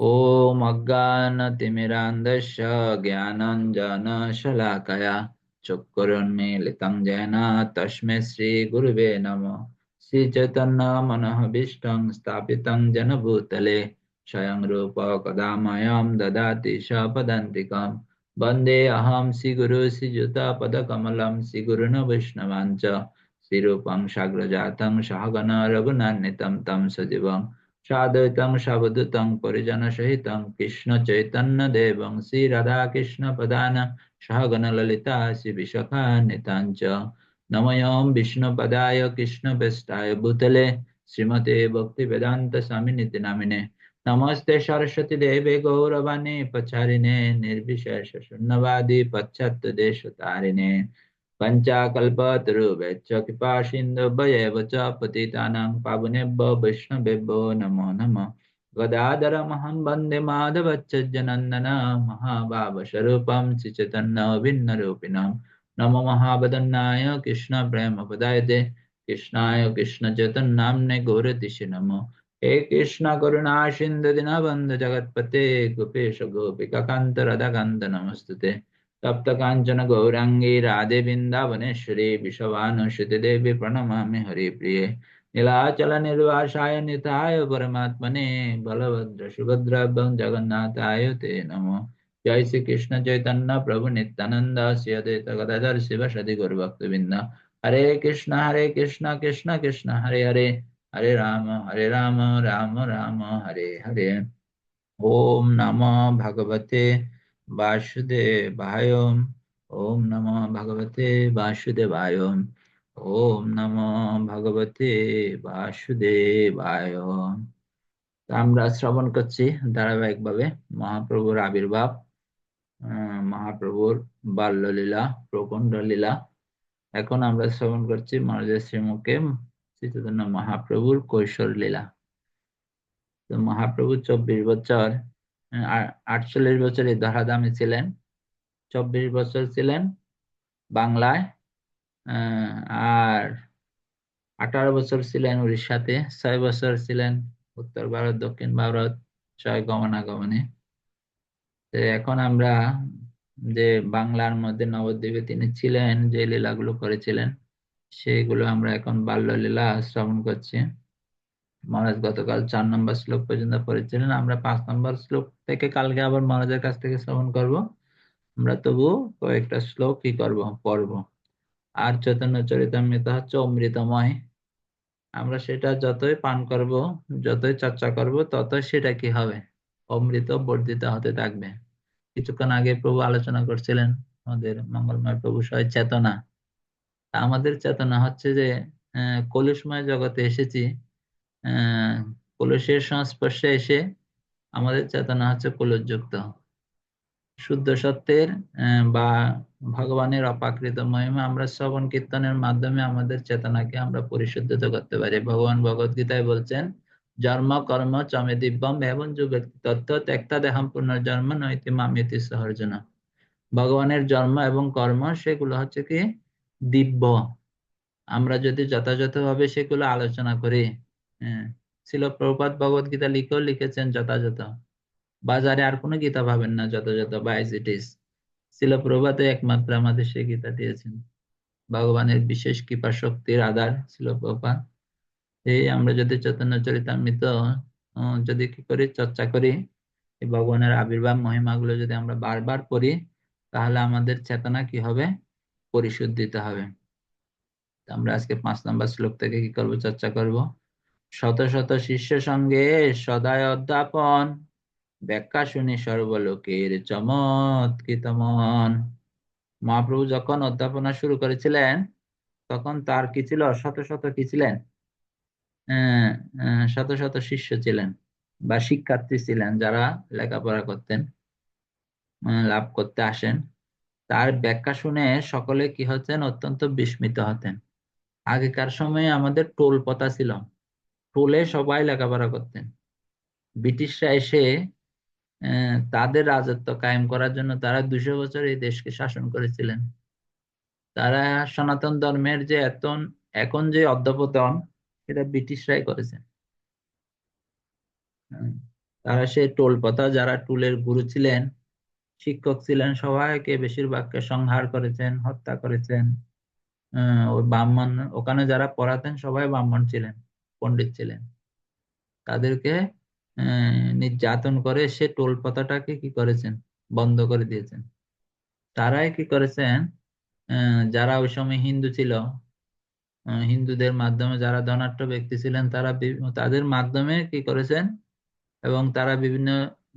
ॐ अज्ञानतिमिरान्धस्य ज्ञानञ्जनशलाकया चक्षुरुन्मीलितं येन तस्मै श्रीगुरुवे नमः श्रीचैतन्यमनःभीष्टं स्थापितं जनभूतले स्वयं रूप कदा मह्यं ददाति स्वपदान्तिकं वन्दे अहं श्रीगुरु श्रीयुतपदकमलं श्रीगुरुन् वैष्णवाञ्च श्रीरूपं साग्रजातं सहगण रघुनान्वितं तं सजीवम् সাদৈতং সাবদূতং পরিজন সহিতং কৃষ্ণ চৈতন্য দেবং শ্রী রাধা কৃষ্ণ প্রদান সহগণ ললিতা শ্রী বিশাখা নিতাঞ্চ নময়ম বিষ্ণু পদায় কৃষ্ণ বেষ্টায় ভূতলে শ্রীমতে ভক্তি বেদান্ত স্বামী নীতি নামিনে নমস্তে সরস্বতী দেবে গৌরবাণী পচারিণে নির্বিশেষ শূন্যবাদী পশ্চাত্য দেশ তারিণে පංචාකල්පතරු වෙච්චකිපාශින්ද භයවච පතිතානං පවනෙබ්බ භිෂ්ණබෙබ්බෝ නමෝ නමෝ. ගදාදර මහම් බන්දෙ මාදවච්චජ්ජනන්දන මහාභාවශරූපම් සිචතන්නව වින්නරූපිනම් නම මහාබදන්නාය කිෂ්ණ ප්‍රේමපදායදේ කිෂ්ණාය කිෂ්ණ චතන් නාම්නෙ ගෝරතිශි නමෝ. ඒ කිෂ්ණ කරුණාශින්ද දිනබන්ද ජගත්පතේ ගුපේෂ ගෝපිකකන්ත රදගන්ත නමස්තුතේ. काञ्चन गौराङ्गी राधे वृन्दावनेश्वरी विश्ववानुश्रुति देवी प्रणमामि हरिप्रिये नीलाचल निर्वासाय निताय परमात्मने बलभद्र सुभद्राभ्यं जगन्नाथाय ते नमो जय श्री कृष्ण चैतन्य प्रभु नित्यानंद श्री अद्वैत गदाधर शिव सदि गुरुभक्तवृंद हरे कृष्ण हरे कृष्ण कृष्ण कृष्ण हरे हरे हरे राम हरे राम राम राम हरे हरे ओम नमो भगवते বাসুদেবায়ম, ওম নম ভগবতে বাসুদেবায়ম, ওম নম ভগবতে বাসুদেবায়ম। তা আমরা শ্রবণ করছি ধারাবাহিকভাবে মহাপ্রভুর আবির্ভাব মহাপ্রভুর বাল্যলীলা প্রকণ্ড লীলা। এখন আমরা শ্রবণ করছি মহারাজের শ্রীমুখে চৈতন্য মহাপ্রভুর কৈশোর লীলা। তো মহাপ্রভু চব্বিশ বছর আটচল্লিশ বছর এই ধরাধামে ছিলেন, চব্বিশ বছর ছিলেন বাংলায় আর আঠারো বছর ছিলেন উড়িষ্যাতে, ছয় বছর ছিলেন উত্তর ভারত, দক্ষিণ ভারত, ছয় গমনাগমনে। এখন আমরা যে বাংলার মধ্যে নবদ্বীপে তিনি ছিলেন, যে লীলাগুলো করেছিলেন, সেগুলো আমরা এখন বাল্য লীলা শ্রবণ করছি। মহারাজ গতকাল চার নম্বর শ্লোক পর্যন্ত পড়েছিলেন। আমরা পাঁচ নম্বর শ্লোক থেকে কালকে আবার মহারাজের কাছ থেকে শ্রবণ করব। আমরা তবু কয়েকটা শ্লোক কি করব, পড়ব। আর চৈতন্য চরিতামৃত হচ্ছে অমৃতময়। আমরা সেটা যতই পান করব, যতই চর্চা করব, ততই সেটা কি হবে? অমৃত বর্ধিত হতে থাকবে। কিছুক্ষণ আগে প্রভু আলোচনা করছিলেন আমাদের মঙ্গলময় প্রভু সয় চেতনা। আমাদের চেতনা হচ্ছে যে কলুষময় জগতে এসেছি। আহ, কলুষের সংস্পর্শে এসে আমাদের চেতনা হচ্ছে কলুষযুক্ত। শুদ্ধ সত্যের বা ভগবানের অপাকৃত মহিমা আমরা শ্রবণ কীর্তনের মাধ্যমে আমাদের চেতনাকে আমরা পরিশুদ্ধিত করতে পারি। ভগবান ভগবত গীতায় বলছেন, জন্ম, কর্ম, চমে দিব্যম এবং যু ব্যক্তি তত্ত্ব, ত্যক্তা, দেহম, পুনর্জন্ম, নৈতি মামিতি, সহর্জন। ভগবানের জন্ম এবং কর্ম সেগুলো হচ্ছে কি? দিব্য। আমরা যদি যথাযথভাবে সেগুলো আলোচনা করি হ্যাঁ ছিল প্রভুপাত ভগবত গীতা লিখেও লিখেছেন যথাযথ। বাজারে আর কোনো গীতা পাবেন না যথাযথ, বা এজ ইট ইজ ছিল প্রভাতে একমাত্র আমাদের সে গীতা দিয়েছেন। ভগবানের বিশেষ কৃপা, শক্তির আধার ছিল প্রভাত। এই আমরা যদি চৈতন্য চরিতামৃত যদি কি করি, চর্চা করি, এই ভগবানের আবির্ভাব মহিমাগুলো যদি আমরা বারবার পড়ি, তাহলে আমাদের চেতনা কি হবে? পরিশুদ্ধিত হবে। আমরা আজকে পাঁচ নম্বর শ্লোক থেকে কি করব? চর্চা করব। শত শত শিষ্য সঙ্গে সদায় অধ্যাপন। ব্যাখ্যা শুনি সর্বলোকের চমৎকৃত মন। মহাপ্রভু যখন অধ্যাপনা শুরু করেছিলেন, তখন তার কি ছিল? শত শত কি ছিলেন? শত শত শিষ্য ছিলেন বা শিক্ষার্থী ছিলেন যারা লেখাপড়া করতেন লাভ করতে আসেন। তার ব্যাখ্যা শুনে সকলে কি হতেন? অত্যন্ত বিস্মিত হতেন। আগেকার সময়ে আমাদের টোল পতা ছিল। টোলে সবাই লেখাপড়া করতেন। ব্রিটিশরা এসে তাদের রাজত্ব কায়েম করার জন্য তারা দুশো বছর এই দেশকে শাসন করেছিলেন। তারা সনাতন ধর্মের যে এতন, এখন যে অধ্যপতন, সেটা ব্রিটিশরাই করেছে হুম। তারা সেই টোল যারা টুলের গুরু ছিলেন, শিক্ষক ছিলেন, সবাইকে বেশিরভাগকে সংহার করেছেন, হত্যা করেছেন। ওই ব্রাহ্মণ, ওখানে যারা পড়াতেন, সবাই ব্রাহ্মণ ছিলেন। পণ্ডিত ছিলেন। তাদেরকে নির্যাতন করে সে টোল পথাটাকে কি করেছেন? বন্ধ করে দিয়েছেন। তারাই কি করেছেন? যারা ওই সময় হিন্দু ছিল হিন্দুদের মাধ্যমে যারা ধনাঢ্য ব্যক্তি ছিলেন, তারা তাদের মাধ্যমে কি করেছেন? এবং তারা বিভিন্ন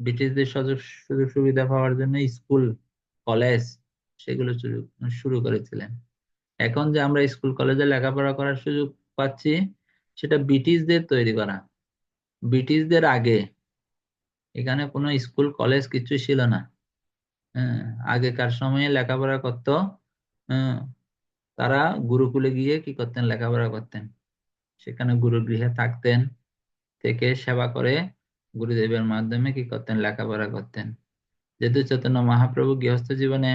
ব্রিটিশদের সুযোগ সুযোগ সুবিধা পাওয়ার জন্য স্কুল, কলেজ সেগুলো শুরু করেছিলেন। এখন যে আমরা স্কুল, কলেজে লেখাপড়া করার সুযোগ পাচ্ছি সেটা ব্রিটিশদের তৈরি করা। ব্রিটিশদের আগে এখানে কোনো স্কুল, কলেজ কিছু ছিল না। হ্যাঁ আগেকার সময়ে লেখাপড়া করতো হ্যাঁ তারা গুরুকুলে গিয়ে কি করতেন, লেখাপড়া করতেন। সেখানে গুরুগৃহে থাকতেন, থেকে সেবা করে গুরুদেবের মাধ্যমে কি করতেন, লেখাপড়া করতেন। যেহেতু চৈতন্য মহাপ্রভু গৃহস্থ জীবনে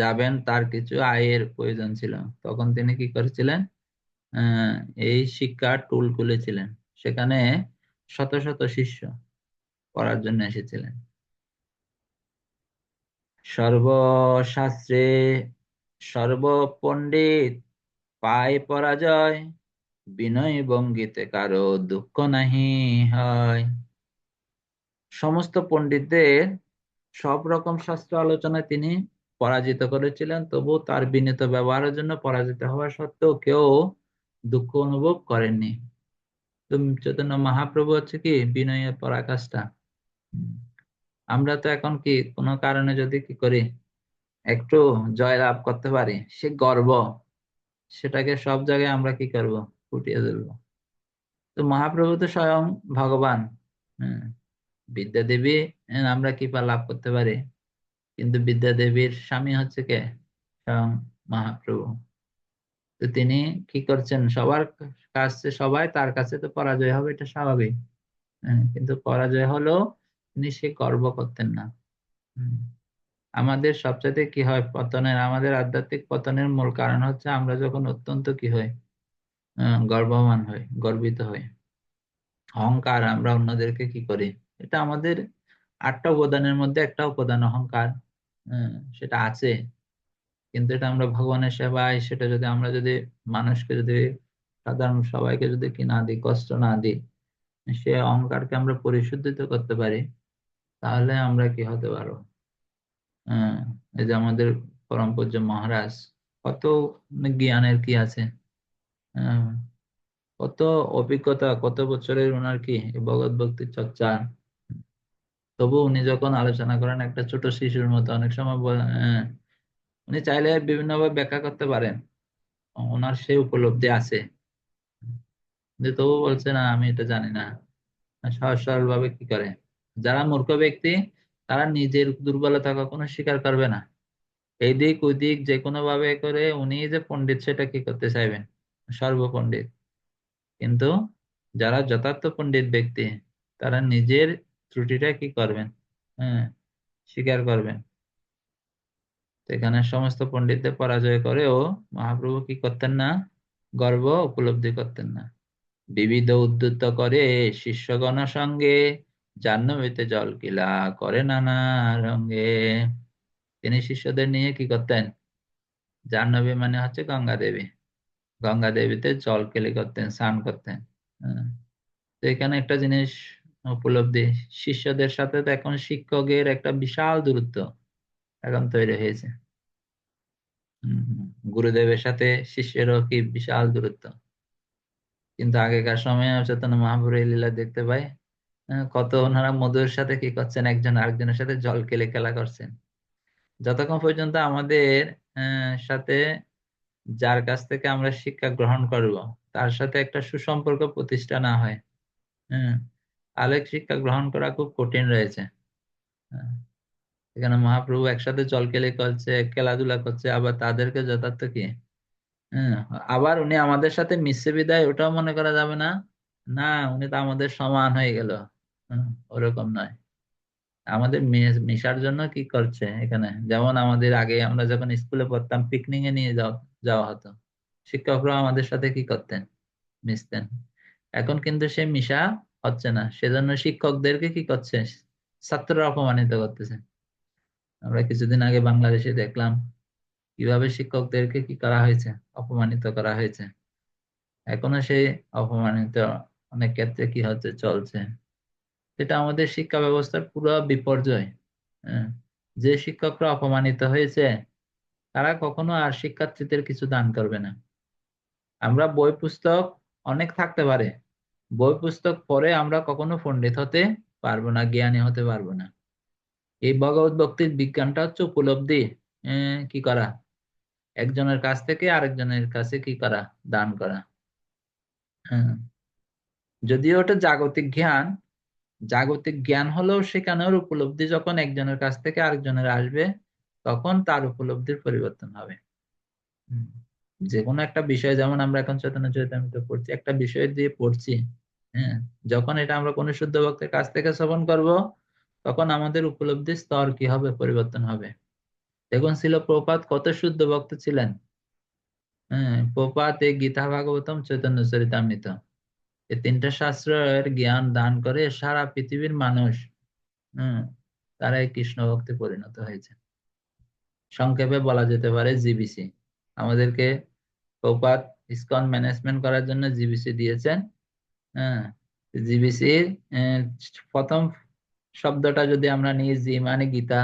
যাবেন, তার কিছু আয়ের প্রয়োজন ছিল। তখন তিনি কি করেছিলেন এই শিক্ষার টুল খুলেছিলেন। সেখানে শত শত শিষ্য পড়ার জন্য এসেছিলেন। সর্বশাস্ত্রে সর্বপণ্ডিত পায় পরাজয়, বিনয় ভঙ্গিতে কারও দুঃখ নাহি হয়। সমস্ত পণ্ডিতদের সব রকম শাস্ত্র আলোচনায় তিনি পরাজিত করেছিলেন তবু তার বিনীত ব্যবহারের জন্য পরাজিত হওয়া সত্ত্বেও কেউ দুঃখ অনুভব করেননি। তো চৈতন্য মহাপ্রভু হচ্ছে কি বিনয়ের পরাকাষ্ঠা। আমরা তো এখন কি কোনো কারণে যদি কি করি একটু জয় লাভ করতে পারি সে গর্ব। সেটাকে সব জায়গায় আমরা কি করব? ফুটিয়ে তুলবো। তো মহাপ্রভু তো স্বয়ং ভগবান। বিদ্যা দেবী হ্যাঁ, আমরা কৃপা লাভ করতে পারি? কিন্তু বিদ্যা দেবীর স্বামী হচ্ছে কে? স্বয়ং মহাপ্রভু। তো তিনি কি করছেন? সবার কাছে সবাই তার কাছে তো পরাজয় হবে এটা স্বাভাবিক। হ্যাঁ, কিন্তু পরাজয় হলো তিনি সে গর্ব করতেন না। আমাদের সবচাইতে কি হয় পতনের আমাদের আধ্যাত্মিক পতনের মূল কারণ হচ্ছে আমরা যখন অত্যন্ত কি আহ, গর্বমান হই গর্বিত হই। অহংকার আমরা অন্যদেরকে কি করি? এটা আমাদের আটটা উপাদানের মধ্যে একটা উপাদান অহংকার। হ্যাঁ, সেটা আছে। কিন্তু এটা আমরা ভগবানের সেবায় সেটা যদি আমরা যদি মানুষকে যদি সাধারণ সবাইকে যদি কি না দিই কষ্ট না দিই সে অহংকারকে আমরা পরিশুদ্ধিত করতে পারি তাহলে আমরা কি হতে পারো হ্যাঁ এই যে আমাদের পরম পূজ্য মহারাজ কত জ্ঞানের কি আছে? হ্যাঁ, কত অভিজ্ঞতা কত বছরের ওনার কি ভগৎ ভক্তির চর্চা? তবু উনি যখন আলোচনা করেন একটা ছোট শিশুর মতো অনেক সময় হ্যাঁ, উনি চাইলে বিভিন্নভাবে ব্যাখ্যা করতে পারেন। ওনার সেই উপলব্ধি আছে। তবু বলছে, না, আমি এটা জানি না। সহজ সরল ভাবে কি করে? যারা মূর্খ ব্যক্তি, তারা নিজের দুর্বলতা কখনো স্বীকার করবে না। এই দিক ওই দিক যে কোনো ভাবে করে উনি যে পণ্ডিত, সেটা কি করতে চাইবেন? সর্বপণ্ডিত। কিন্তু যারা যথার্থ পণ্ডিত ব্যক্তি, তারা নিজের ত্রুটিটা কি করবেন? হ্যাঁ স্বীকার করবেন। তো এখানে সমস্ত পণ্ডিতদের পরাজয় করেও মহাপ্রভু কি করতেন না? গর্ব উপলব্ধি করতেন না। বিবিধ উদ্যুত করে শিষ্যগণ সঙ্গে জাহ্নবীতে জল কিলা করে নানা রঙে। তিনি শিষ্যদের নিয়ে কি করতেন? জাহ্নবী মানে হচ্ছে গঙ্গা দেবী গঙ্গা দেবীতে জল কেলি করতেন, স্নান করতেন। হ্যাঁ। তো এখানে একটা জিনিস উপলব্ধি, শিষ্যদের সাথে তো এখন শিক্ষকের একটা বিশাল দূরত্ব। এখন তৈরি হয়েছে হম হম। গুরুদেবের সাথে শিষ্যেরও কি বিশাল দূরত্ব কিন্তু আগেকার সময়ে চৈতন্য মহাপুর লীলা দেখতে পাই কত ওনারা মধুর সাথে কি করছেন, একজন আরেকজনের সাথে জল কেলে খেলা করছেন যতক্ষণ পর্যন্ত আমাদের সাথে যার কাছ থেকে আমরা শিক্ষা গ্রহণ করব, তার সাথে একটা সুসম্পর্ক প্রতিষ্ঠা না হয় হ্যাঁ তাহলে শিক্ষা গ্রহণ করা খুব কঠিন রয়েছে। এখানে মহাপ্রভু একসাথে জল কেলে করছে, খেলাধুলা করছে, আবার তাদেরকে যথার্থ কি? হ্যাঁ আবার উনি আমাদের সাথে মিশছে বিদায়, ওটাও মনে করা যাবে না? না, উনি তো আমাদের সমান হয়ে গেল। ওরকম নয়। আমাদের মিশার জন্য কি করছে এখানে? যেমন আমাদের আগে আমরা যখন স্কুলে পড়তাম পিকনিকে নিয়ে যাওয়া যাওয়া হতো। শিক্ষকরা আমাদের সাথে কি করতেন? মিশতেন। এখন কিন্তু সে মিশা হচ্ছে না। সেজন্য শিক্ষকদেরকে কি করছে? ছাত্ররা অপমানিত করতেছে। আমরা কিছুদিন আগে বাংলাদেশে দেখলাম কীভাবে শিক্ষকদেরকে কি করা হয়েছে অপমানিত করা হয়েছে। এখনও সেই অপমানিত অনেক ক্ষেত্রে কি হচ্ছে চলছে। এটা আমাদের শিক্ষা ব্যবস্থার পুরো বিপর্যয়। হ্যাঁ, যে শিক্ষকরা অপমানিত হয়েছে তারা কখনো আর শিক্ষার্থীদের কিছু দান করবে না। আমরা বই পুস্তক অনেক থাকতে পারে বই পুস্তক পরে আমরা কখনো পণ্ডিত হতে পারব না জ্ঞানী হতে পারব না। এই ভগবত ভক্তির বিজ্ঞানটা হচ্ছে উপলব্ধি। কি করা? একজনের কাছ থেকে আরেকজনের কাছে কি করা? দান করা। হ্যাঁ। যদিও ওটা জাগতিক জ্ঞান জাগতিক জ্ঞান হলেও সেখানেও উপলব্ধি যখন একজনের কাছ থেকে আরেকজনের আসবে, তখন তার উপলব্ধির পরিবর্তন হবে। যে কোনো একটা বিষয় যেমন আমরা এখন চৈতন্য চৈতন্য পড়ছি, একটা বিষয় দিয়ে পড়ছি। হ্যাঁ। যখন এটা আমরা কোন শুদ্ধ ভক্তের কাছ থেকে শ্রবণ করব তখন আমাদের উপলব্ধির স্তর কি হবে, পরিবর্তন হবে। দেখুন ছিল প্রপাত কত শুদ্ধ ভক্ত ছিলেন। হ্যাঁ প্রপাত এই গীতা ভাগবতম চৈতন্য চরিতামৃত। এই তিনটা শাস্ত্রের জ্ঞান দান করে সারা পৃথিবীর মানুষ হম তারা এই কৃষ্ণ ভক্তে পরিণত হয়েছে। সংক্ষেপে বলা যেতে পারে জিবিসি। আমাদেরকে প্রপাত ইসকন ম্যানেজমেন্ট করার জন্য জিবিসি দিয়েছেন। হ্যাঁ জিবিসির প্রথম শব্দটা যদি আমরা নিই, জি মানে গীতা,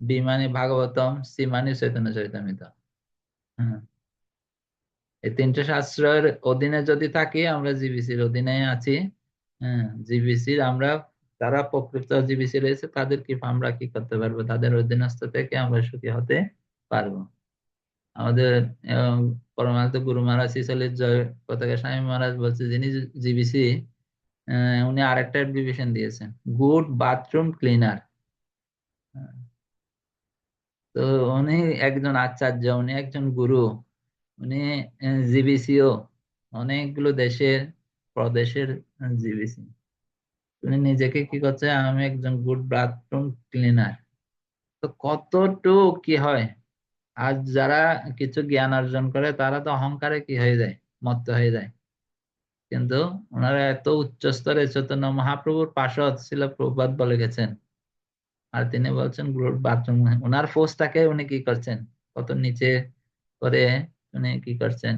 বি মানে ভাগবতম, সি মানে চৈতন্য হ্যাঁ এই তিনটে শাস্ত্রের অধীনে যদি থাকি, আমরা জিবিসির অধীনে আছি। জিবিসির আমরা তারা প্রকৃত জিবিসি রয়েছে, তাদের কি, আমরা কি করতে পারব? তাদের অধীনস্থ থেকে আমরা সুখী হতে পারব। আমাদের পরমাত্ম গুরু মহারাজ শিশালির জয় পতাকা স্বামী মহারাজ বলছে, যিনি জিবিসি উনি আরেকটা ডিভিশন দিয়েছেন। গুড বাথরুম ক্লিনার তো উনি একজন আচার্য, উনি একজন গুরু, উনি জিবিসিও অনেকগুলো দেশের, প্রদেশের জিবিসি উনি নিজেকে কি করছে, আমি একজন গুড বাথরুম ক্লিনার তো কতটুক কি হয়? আর যারা কিছু জ্ঞান অর্জন করে, তারা তো অহংকারে কি হয়ে যায়? মত্ত হয়ে যায়। কিন্তু ওনারা এত উচ্চ স্তরে চৈতন্য মহাপ্রভুর পাশত ছিল প্রবাদ বলে গেছেন। আর তিনি বলছেন গ্রোথ বাথরুম ওনার ফোর্সটাকে উনি কি করছেন? কত নিচে করে উনি কি করছেন?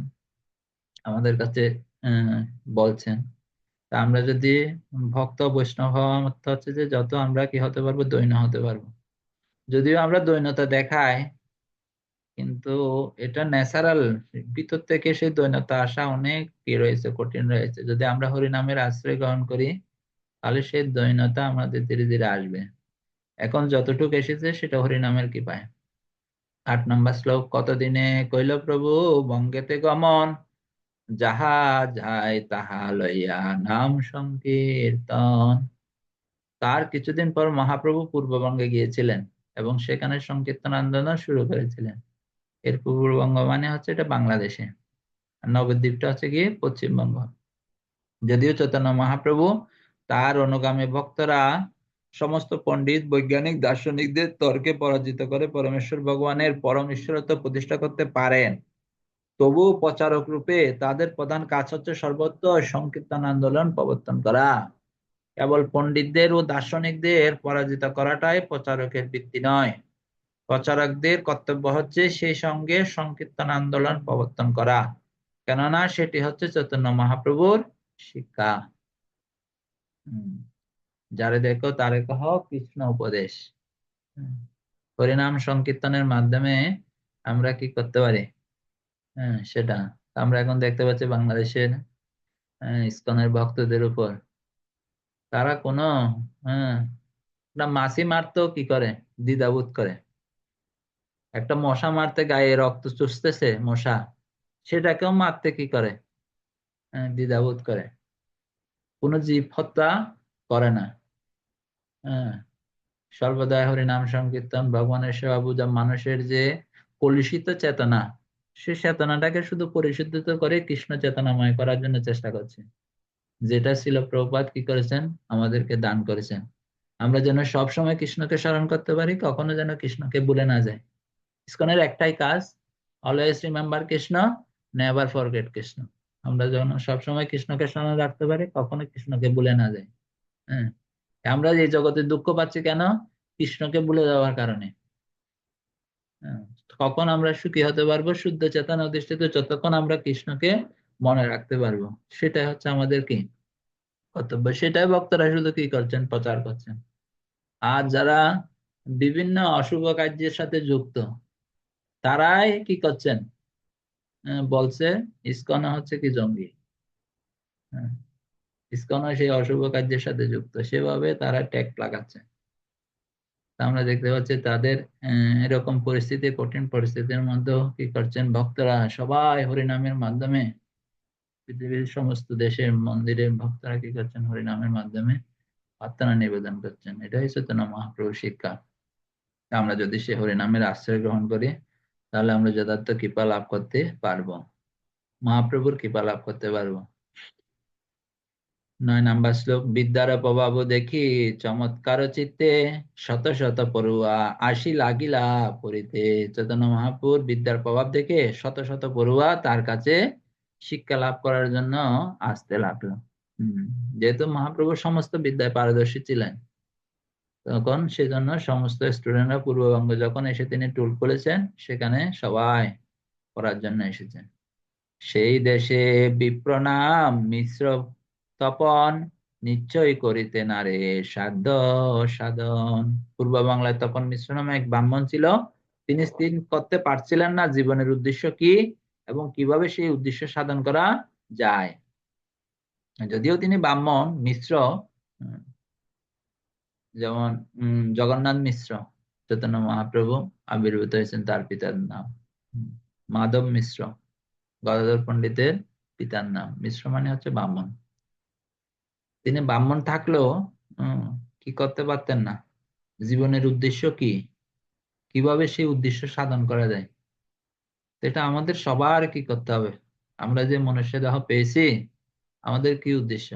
আমাদের কাছে বলছেন। তা আমরা যদি ভক্ত, বৈষ্ণব হওয়ার হওয়া হচ্ছে যে, যত আমরা কি হতে পারব, দৈন্য হতে পারব। যদিও আমরা দৈন্যতা দেখাই কিন্তু এটা ন্যাচারাল ভিতর থেকে সেই দৈন্যতা আসা অনেক কি রয়েছে, কঠিন রয়েছে। যদি আমরা হরিনামের আশ্রয় গ্রহণ করি, তাহলে সেই দৈন্যতা আমাদের ধীরে ধীরে আসবে। এখন যতটুকু এসেছে, সেটা হরিনামের কি পায় আট নম্বর শ্লোক, কতদিনে কইল প্রভু, বঙ্গেতে গমন, যাহা যায় তাহা লইয়া নাম সংকীর্তন। তার কিছুদিন পর মহাপ্রভু পূর্ববঙ্গে গিয়েছিলেন এবং সেখানে সংকীর্তন আন্দোলন শুরু করেছিলেন। এর পূর্ববঙ্গ মানে হচ্ছে এটা বাংলাদেশে। নবদ্বীপটা হচ্ছে গিয়ে পশ্চিমবঙ্গ। যদিও চৈতন্য মহাপ্রভু তার অনুগামী ভক্তরা সমস্ত পণ্ডিত, বৈজ্ঞানিক, দার্শনিকদের তর্কে পরাজিত করে পরমেশ্বর ভগবানের পরম ঈশ্বরত্ব প্রতিষ্ঠা করতে পারেন। তবু প্রচারক রূপে তাদের প্রধান কাজ হচ্ছে সর্বত্র সংকীর্তন আন্দোলন প্রবর্তন করা। কেবল পণ্ডিতদের ও দার্শনিকদের পরাজিত করাটাই প্রচারকের বৃত্তি নয়। প্রচারকদের কর্তব্য হচ্ছে সেই সঙ্গে সংকীর্তন আন্দোলন প্রবর্তন করা। কেননা সেটি হচ্ছে চৈতন্য মহাপ্রভুর শিক্ষা। যারে দেখো তারে কহ কৃষ্ণ উপদেশ। হরিনাম সংকীর্তনের মাধ্যমে আমরা কি করতে পারি? হ্যাঁ সেটা। আমরা এখন দেখতে পাচ্ছি বাংলাদেশের ইস্কনের ভক্তদের উপর। তারা কোনো হ্যাঁ মাসি মারতেও কি করে? দ্বিধাবোধ করে। একটা মশা মারতে গায়ে রক্ত চুষতেছে মশা সেটাকেও মারতে কি করে? হ্যাঁ, দ্বিধাবোধ করে। কোন জীব হত্যা করে না। হ্যাঁ সর্বদাই হরিনাম সংকীর্তন ভগবানের সেবা পূজা মানুষের যে কলুষিত চেতনা সে চেতনাটাকে শুধু পরিশুদ্ধিত করে কৃষ্ণ চেতনাময় করার জন্য চেষ্টা করছে। যেটা ছিল প্রপাত কি করেছেন? আমাদেরকে দান করেছেন। আমরা যেন সবসময় কৃষ্ণকে স্মরণ করতে পারি কখনো যেন কৃষ্ণকে ভুলে না যায় ইস্কনের একটাই কাজ always remember Krishna never forget Krishna আমরা যখন সবসময় কৃষ্ণকে স্মরণ রাখতে পারি কখনো কৃষ্ণকে ভুলে না যাই। হ্যাঁ? আমরা এই জগতে দুঃখ পাচ্ছি কেন? কৃষ্ণকে ভুলে যাওয়ার কারণে। হ্যাঁ, কখন আমরা সুখী হতে পারব? শুদ্ধ চেতনা অধিষ্ঠিত যতক্ষণ আমরা কৃষ্ণকে মনে রাখতে পারব। সেটাই হচ্ছে আমাদের কি? কর্তব্য। সেটাই ভক্তরা শুধু কি করছেন? প্রচার করছেন। আর যারা বিভিন্ন অশুভ কার্যের সাথে যুক্ত তারাই কি করছেন? আহ, বলছে ইস্কন হচ্ছে কি জঙ্গি। হ্যাঁ, ইস্কন সেই অশুভ কার্যের সাথে যুক্ত। সেভাবে তারা ট্যাগ লাগাচ্ছে। আমরা দেখতে পাচ্ছি তাদের আহ, এরকম পরিস্থিতি কঠিন পরিস্থিতির মধ্যেও কি করছেন ভক্তরা? সবাই হরিনামের মাধ্যমে পৃথিবীর সমস্ত দেশের মন্দিরের ভক্তরা কি করছেন? হরিনামের মাধ্যমে প্রার্থনা নিবেদন করছেন। এটাই চেতনা মহাপ্রভু শিক্ষা। আমরা যদি সে হরিনামের আশ্রয় গ্রহণ করি তাহলে আমরা যথার্থ কৃপা লাভ করতে পারব। মহাপ্রভুর কৃপা লাভ করতে পারব। নয় নাম্বার শ্লোক, বিদ্যার প্রভাব দেখি চমৎকার চিত্তে শত শত পড়ুয়া আশি লাগিলা পড়িতে। চৈতন্য মহাপুর বিদ্যার প্রভাব দেখে শত শত পড়ুয়া তার কাছে শিক্ষা লাভ করার জন্য আসতে লাগল। হম, যেহেতু মহাপ্রভু সমস্ত বিদ্যায় পারদর্শী ছিলেন তখন সেজন্য সমস্ত স্টুডেন্টরা পূর্ববঙ্গ যখন এসে তিনি টুল খুলেছেন সেখানে সবাই পড়ার জন্য এসেছেন। সেই দেশে বিপ্রনাম মিশ্র তপন নিশ্চয় করিতে না রে সাধ্য সাধন। পূর্ব বাংলায় তখন মিশ্র নামে এক ব্রাহ্মণ ছিল। তিনি স্থির করতে পারছিলেন না জীবনের উদ্দেশ্য কি এবং কীভাবে সেই উদ্দেশ্য সাধন করা যায়। যদিও তিনি ব্রাহ্মণ, মিশ্র যেমন জগন্নাথ মিশ্র, চৈতন্য মহাপ্রভু আবির্ভূত হয়েছেন তার পিতার নাম। মাধব মিশ্র, গদাধর পণ্ডিতের পিতার নাম। মিশ্র মানে হচ্ছে ব্রাহ্মণ। তিনি ব্রাহ্মণ থাকলেও কি করতে পারতেন না? জীবনের উদ্দেশ্য কি? কীভাবে সেই উদ্দেশ্য সাধন করা যায়? এটা আমাদের সবার কি করতে হবে? আমরা যে মনুষ্য দেহ পেয়েছি, আমাদের কি উদ্দেশ্য?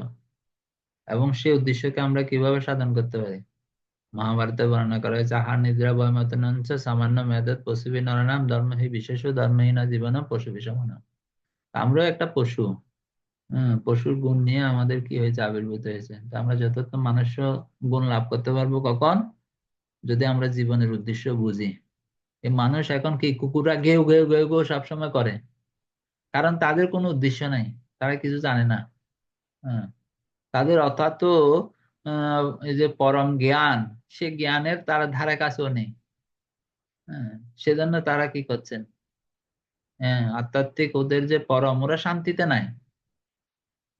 এবং সেই উদ্দেশ্যকে আমরা কীভাবে সাধন করতে পারি? মহাভারতে বর্ণনা করা হয়েছে আহার নিদ্রা বয়মত নঞ্চ সামান্য মেদত পশুবি নরনাম ধর্মহী বিশেষ ধর্মহীন জীবন পশু বিষমন আমরাও একটা পশু। পশুর গুণ নিয়ে আমাদের কি হয়েছে আবির্ভূত হয়েছে। আমরা যথার্থ মানুষ গুণ লাভ করতে পারব কখন? যদি আমরা জীবনের উদ্দেশ্য বুঝি। এই মানুষ এখন কি কুকুররা ঘেউ ঘেউ ঘেউ ঘেউ সবসময় করে? কারণ তাদের কোনো উদ্দেশ্য নাই তারা কিছু জানে না। হ্যাঁ তাদের অর্থাৎ আহ, এই যে পরম জ্ঞান সে জ্ঞানের তারা ধারে কাছেও নেই। হ্যাঁ সেজন্য তারা কি করছেন? হ্যাঁ আধ্যাত্মিক ওদের যে পরম, ওরা শান্তিতে নাই।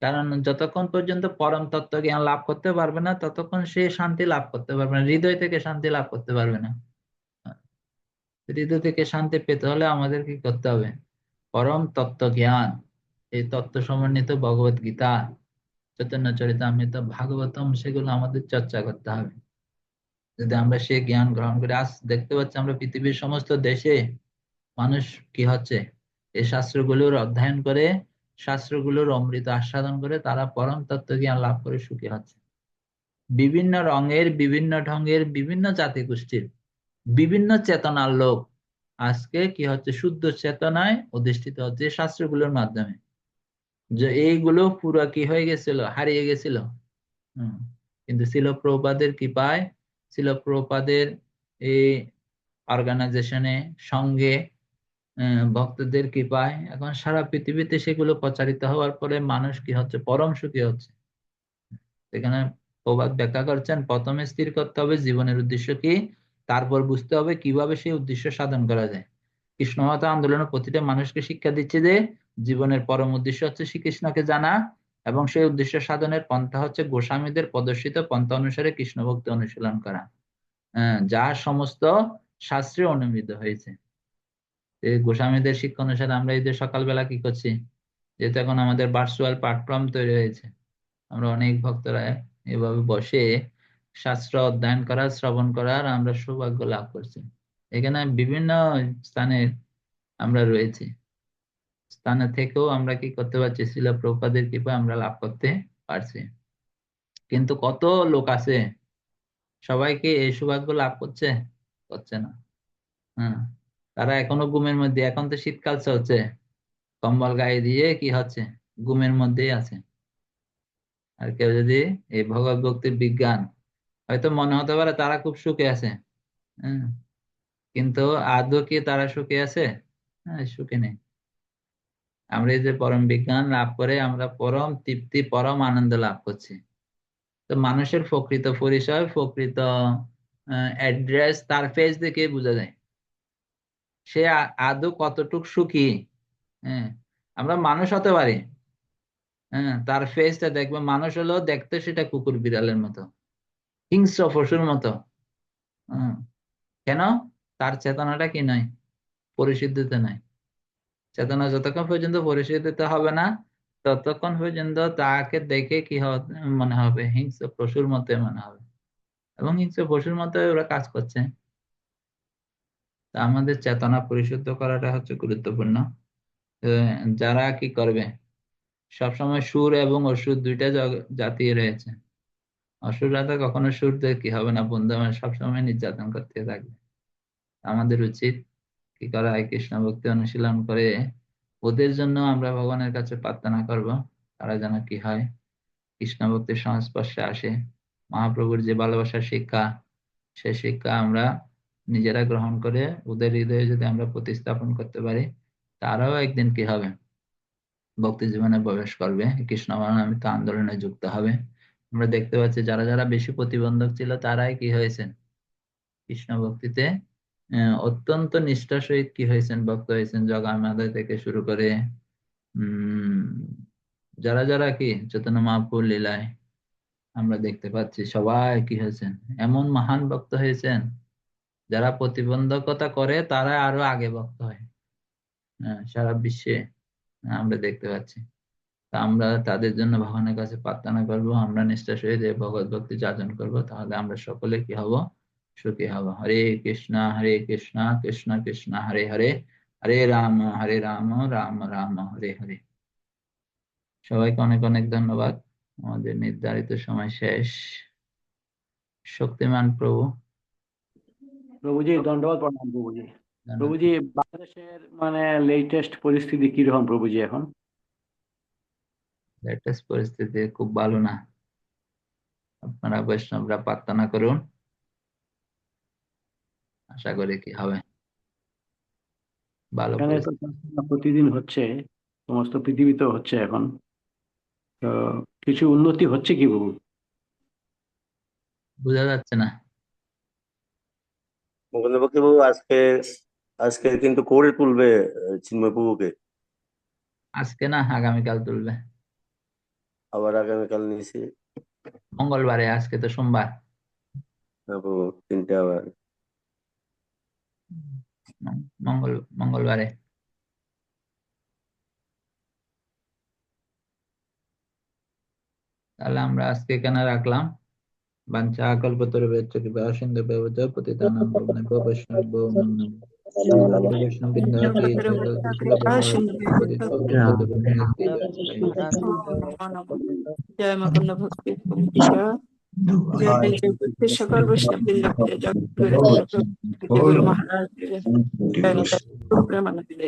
কারণ যতক্ষণ পর্যন্ত পরম তত্ত্ব জ্ঞান লাভ করতে পারবে না, ততক্ষণ সে শান্তি লাভ করতে পারবে না। হৃদয় থেকে শান্তি লাভ করতে পারবে না। হৃদয় থেকে শান্তি পেতে হলে আমাদের কি করতে হবে? পরম তত্ত্ব জ্ঞান, এই তত্ত্ব সমন্বিত ভগবত গীতা, চৈতন্য চরিতামৃত, ভাগবতম, সেগুলো আমাদের চর্চা করতে হবে। যদি আমরা সে জ্ঞান গ্রহণ করি, আজ দেখতে পাচ্ছি আমরা পৃথিবীর সমস্ত দেশে মানুষ কি হচ্ছে? এই শাস্ত্রগুলোর অধ্যয়ন করে, শাস্ত্রগুলোর অমৃত আস্বাদন করে তারা পরম তত্ত্ব জ্ঞান লাভ করে সুখী হচ্ছে। বিভিন্ন রঙের, বিভিন্ন ঢঙ্গের বিভিন্ন জাতি গোষ্ঠীর, বিভিন্ন চেতনার লোক আজকে কি হচ্ছে? শুদ্ধ চেতনায় অধিষ্ঠিত হচ্ছে শাস্ত্রগুলোর মাধ্যমে। যে এইগুলো পুরো কি হয়ে গেছিল? হারিয়ে গেছিল। হম। কিন্তু ছিল প্রপাদের কৃপায় ছিল প্রপাদের এই অর্গানাইজেশনে সঙ্গে ভক্তদের কৃপায়। এখন সারা পৃথিবীতে সেগুলো প্রচারিত হওয়ার পরে মানুষ কি হচ্ছে? পরম সুখী হচ্ছে। এখানে প্রবাদ ব্যাখ্যা করছেন, প্রথমে স্থির করতে হবে জীবনের উদ্দেশ্য কি? তারপর বুঝতে হবে কীভাবে সেই উদ্দেশ্য সাধন করা যায়। কৃষ্ণমাতা আন্দোলনের প্রতিটা মানুষকে শিক্ষা দিচ্ছে যে, জীবনের পরম উদ্দেশ্য হচ্ছে শ্রীকৃষ্ণকে জানা এবং সেই উদ্দেশ্য সাধনের পন্থা হচ্ছে গোস্বামীদের প্রদর্শিত পন্থা অনুসারে কৃষ্ণ ভক্তি অনুশীলন করা। আহ, যা সমস্ত শাস্ত্রে অনুমিত হয়েছে। গোস্বামীদের শিক্ষা অনুসারে আমরা এই যে সকালবেলা কি করছি যেহেতু এখন আমাদের ভার্চুয়াল প্ল্যাটফর্ম তৈরি হয়েছে। আমরা অনেক ভক্তরা এভাবে বসে শাস্ত্র অধ্যয়ন করা শ্রবণ করার আমরা সৌভাগ্য লাভ করছি। এখানে বিভিন্ন স্থানে আমরা রয়েছি। স্থানে থেকেও আমরা কি করতে পারছি? শিল প্রপাদের কৃপা আমরা লাভ করতে পারছি। কিন্তু কত লোক আছে? সবাইকে এই সৌভাগ্য লাভ করছে? করছে না। হ্যাঁ তারা এখনও ঘুমের মধ্যে, এখন তো শীতকাল চলছে। কম্বল গায়ে দিয়ে কি হচ্ছে? ঘুমের মধ্যেই আছে। আর কেউ যদি এই ভগবত ভক্তির বিজ্ঞান, হয়তো মনে হতে পারে তারা খুব সুখে আছে। হ্যাঁ কিন্তু আদৌ কি তারা সুখে আছে? হ্যাঁ সুখে নেই। আমরা এই যে পরম বিজ্ঞান লাভ করে আমরা পরম তৃপ্তি, পরম আনন্দ লাভ করছি। তো মানুষের প্রকৃত পরিচয়, প্রকৃত অ্যাড্রেস তার ফেস দেখে বোঝা যায়। সে আদৌ কতটুক সুখী? হ্যাঁ আমরা মানুষ হতে পারি। হ্যাঁ তার ফেসটা দেখবে। মানুষ হলেও দেখতে সেটা কুকুর বিড়ালের মতো, হিংস্র পশুর মতো। হ্যাঁ কেন? তার চেতনাটা কি নয়? পরিশুদ্ধিতে নয়। চেতনা যতক্ষণ পর্যন্ত পরিশুদ্ধিত হবে না, ততক্ষণ পর্যন্ত তাকে দেখে কি মনে হবে, হিংস্র পশুর মতো মনে হবে। এবং হিংস্র পশুর মতো ওরা কাজ করছে। আমাদের চেতনা পরিশুদ্ধ করাটা হচ্ছে গুরুত্বপূর্ণ। যারা কি করবে? সবসময় সুর এবং অসুর দুইটা জাতি রয়েছে। অসুররা তো কখনো সুর দিয়ে কি হবে না, বন্ধু সবসময় নির্যাতন করতে থাকবে। আমাদের উচিত কি করা? হয় কৃষ্ণ, ভক্তি অনুশীলন করে। ওদের জন্য আমরা ভগবানের কাছে প্রার্থনা করব, তারা যেন কি হয়। কৃষ্ণ ভক্তির সংস্পর্শে আসে। মহাপ্রভুর যে ভালোবাসার শিক্ষা সেই শিক্ষা আমরা নিজেরা গ্রহণ করে ওদের হৃদয়ে যদি আমরা প্রতিস্থাপন করতে পারি, তারাও একদিন কি হবে? ভক্তি জীবনে প্রবেশ করবে। কৃষ্ণ ভাবনামৃত আন্দোলনে যুক্ত হবে। আমরা দেখতে পাচ্ছি, যারা যারা বেশি প্রতিবন্ধক ছিল, তারাই কি হয়েছেন? কৃষ্ণ ভক্তিতে অত্যন্ত নিষ্ঠার সহিত কি হয়েছেন, ভক্ত হয়েছেন জগামাদা থেকে শুরু করে, উম, যারা যারা কি চৈতন্য মহাপুর লীলায় আমরা দেখতে পাচ্ছি, সবাই কি হয়েছেন? এমন মহান ভক্ত হয়েছেন, যারা প্রতিবন্ধকতা করে তারা আরও আগে ভক্ত হয়। সারা বিশ্বে আমরা দেখতে পাচ্ছি। তা আমরা তাদের জন্য ভগবানের কাছে প্রার্থনা করব, আমরা নিষ্ঠার সহিত ভগবত ভক্তি যাচন করব, তাহলে আমরা সকলে কি হব? সুখী হব হরে কৃষ্ণ হরে কৃষ্ণ কৃষ্ণ কৃষ্ণ হরে হরে হরে রাম হরে রাম রাম রাম হরে হরে সবাইকে অনেক অনেক ধন্যবাদ। আমাদের নির্ধারিত সময় শেষ। শক্তিমান প্রভু। প্রভুজি ধন্যবাদ প্রণাম প্রভুজি। প্রভুজি বাংলাদেশের মানে লেটেস্ট পরিস্থিতি কীরকম প্রভুজি এখন? লেটেস্ট পরিস্থিতি খুব ভালো না। আপনারা বৈষ্ণবরা প্রার্থনা করুন। আশা করি কি হবে। ভালো এখানে তো পরিস্থিতি। প্রতিদিন হচ্ছে সমস্ত পৃথিবীতেও হচ্ছে এখন। তো কিছু উন্নতি হচ্ছে কি প্রভু বোঝা যাচ্ছে না। মুকুন্দপক্ষী বাবু আজকে আজকে কিন্তু করে তুলবে চিন্ময় প্রভুকে আজকে না আগামীকাল তুলবে। আবার আগামীকাল নিয়েছি মঙ্গলবারে আজকে তো সোমবার। হ্যাঁ তিনটে আবার। মঙ্গল মঙ্গলবারে তাহলে আমরা আজকে এখানে রাখলাম বাঞ্ছা জয় মকন্দ ভক্তি জয় জয় ভক্তি সকল বৈষ্ণব বৃন্দ জয় জগৎ গুরু মহারাজ প্রেমানন্দে